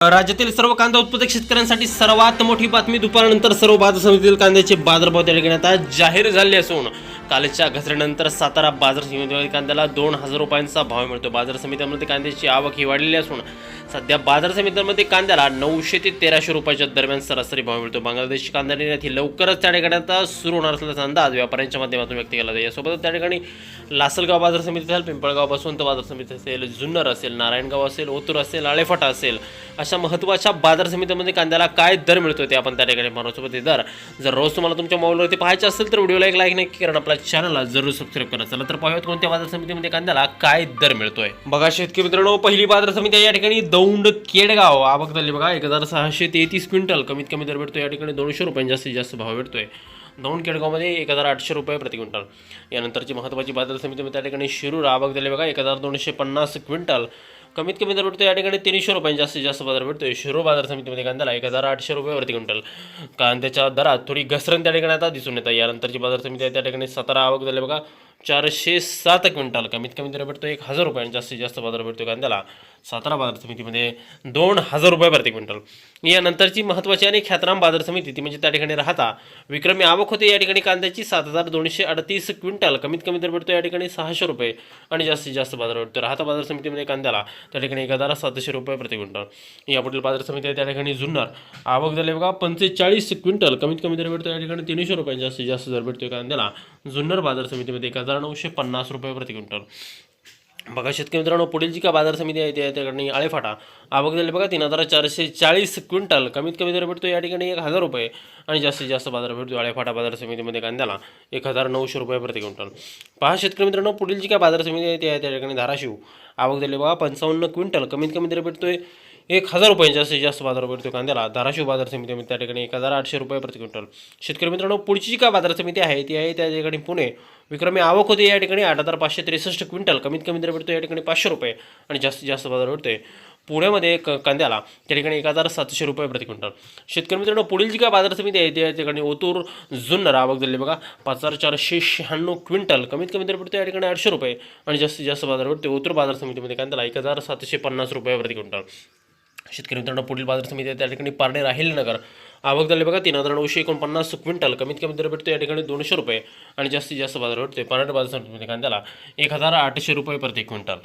राज्यातील सर्व कांदा उत्पादक शेतकऱ्यांसाठी सर्वात मोठी बातमी दुपारनंतर सर्व बाजार समितीतील कांद्याचे बाजारभाव त्या ठिकाणी आता जाहीर झाले असून कालच्या घसरणीनंतर सातारा बाजार समितीमध्ये कांद्याला दोन हजार रुपयांचा भाव मिळतो. बाजार समित्यांमध्ये कांद्याची आवक ही वाढलेली असून सध्या बाजार समित्यांमध्ये कांद्याला नऊशे ते तेराशे रुपयाच्या दरम्यान सरासरी भाव मिळतो. बांगलादेशी कांदा निर्यात ही लवकरच त्या ठिकाणी आता सुरू होणार असल्याचा अंदाज व्यापाऱ्यांच्या माध्यमातून व्यक्त केला जाईल. यासोबतच त्या ठिकाणी लासलगाव बाजार समिती असेल पिंपळगाव बसवंत बाजार समिती असेल जुन्नर असेल नारायणगाव असेल ओतूर असेल आळेफाटा असेल अशा महत्त्वाच्या बाजार समितीमध्ये कांद्याला काय दर मिळतो ते आपण त्या ठिकाणी पाहण्यासोबत दर जर रोज तुम्हाला तुमच्या मोबाईलवरती पाहायचे असेल तर व्हिडिओला एक लाईक नक्की कारण आपल्या चॅनलला जरूर सबस्क्राईब करा. चला तर पाहूयात कोणत्या बाजार समितीमध्ये कांद्याला काय दर मिळतोय. बघा शेतकरी मित्रांनो पहिली बाजार समिती आहे या ठिकाणी दौंड केडगाव. आवक झाली बघा एक हजार सहाशे तेहतीस क्विंटल. कमीत कमी दर भेटतो या ठिकाणी दोनशे रुपयांनी जास्तीत जास्त भाव भेटतोय दौंड केडगावमध्ये एक हजार आठशे रुपये प्रति क्विंटल. यानंतरची महत्त्वाची बाजार समितीमध्ये त्या ठिकाणी शिरूर आवक झाली बघा एक हजार दोनशे पन्नास क्विंटल. कमीत कमी दर भेटतो या ठिकाणी तीनशे रुपयांनी जास्तीत जास्त बाजार भेटतो शिरो बाजार समितीमध्ये कांद्याला एक हजार आठशे रुपयावरती क्विंटल. कांद्याच्या दरात थोडी घसरण त्या ठिकाणी आता दिसून येतात आहे. यानंतरची बाजार समिती आहे त्या ठिकाणी सतरा आवक झाली. बघा चारशे सात क्विंटल कमीत कमी दर भेटतो एक हजार रुपयांनी जास्तीत जास्त बाजार भेटतो कांद्याला. सातारा बाजार समितीमध्ये दोन हजार रुपये प्रति क्विंटल. यानंतरची महत्त्वाची आणि ख्यातनाम बाजार समिती ती म्हणजे त्या ठिकाणी राहता. विक्रमी आवक होते या ठिकाणी कांद्याची सात हजार दोनशे अडतीस क्विंटल. कमीत कमी दर भेटतो या ठिकाणी सहाशे रुपये आणि जास्तीत जास्त बाजार भेटतो राहता बाजार समितीमध्ये कांद्याला त्या ठिकाणी एक हजार सातशे रुपये प्रति क्विंटल. यापुढील बाजार समिती आहे त्या ठिकाणी जुन्नर. आवक झाली बघा पंचेचाळीस क्विंटल. कमीत कमी दर भेटतो या ठिकाणी तीनशे रुपये जास्तीत जास्त दर भेटतो कांद्याला. जुन्नर बाजार समितीमध्ये एक हजार नऊशे पन्नास रुपये प्रति क्विंटल. बघा शेतकरी मित्रांनो पुढील जी का बाजार समिती आहे त्या ठिकाणी आळेफाटा. आवक झाली बघा तीन हजार चारशे चाळीस क्विंटल. कमीत कमी दर भेटतो या ठिकाणी एक हजार रुपये. आणि जास्तीत जास्त बाजार भेटतो आळेफाटा बाजार समितीमध्ये कांद्याला. एक हजार नऊशे रुपये प्रति क्विंटल. पहा शेतकरी मित्रांनो पुढील जी काय बाजार समिती आहे ती आहे त्या ठिकाणी धाराशिव. आवक झाली बघा पंचावन्न क्विंटल. कमीत कमी दर भेटतोय एक हजार रुपये. जास्तीत जास्त बाजार भेटतो कांद्याला. धाराशिव बाजार समितीमध्ये त्या ठिकाणी एक हजार आठशे रुपये प्रति क्विंटल. शेतकरी मित्रांनो पुढची जी काय बाजार समिती आहे ती आहे त्या ठिकाणी पुणे. विक्रमी आवक होते या ठिकाणी. आठ हजार पाचशे त्रेसष्ट क्विंटल. कमीत कमी दर भेटतो या ठिकाणी पाचशे रुपये आणि जास्तीत जास्त बाजार भेटतोय पुण्यामध्ये क कांद्याला त्या ठिकाणी एक हजार सातशे रुपये प्रति क्विंटल. शेतकरी मित्रांनो पुढील जी काय बाजार समिती आहे त्या ठिकाणी ओतूर जुन्नर. आवक झाली बघा. पाच हजार चारशे शहाण्णव क्विंटल. कमीत कमी दर भेटतो या ठिकाणी आठशे रुपये आणि जास्तीत जास्त बाजार भेटतो ओतूर बाजार समितीमध्ये कांद्याला एक हजार सातशे पन्नास रुपये प्रति क्विंटल. शेतकरी मित्रांनो पुढील बाजार समिती त्या ठिकाणी पारणे राहील नगर. आवक झाले बघा तीन हजार नऊशे एकोणपन्नास क्विंटल. कमीत कमी दर भेटतो या ठिकाणी दोनशे रुपये आणि जास्तीत जास्त बाजार भेटतोय. पारणे बाजार समिती त्याला एक हजार आठशे रुपये प्रति क्विंटल.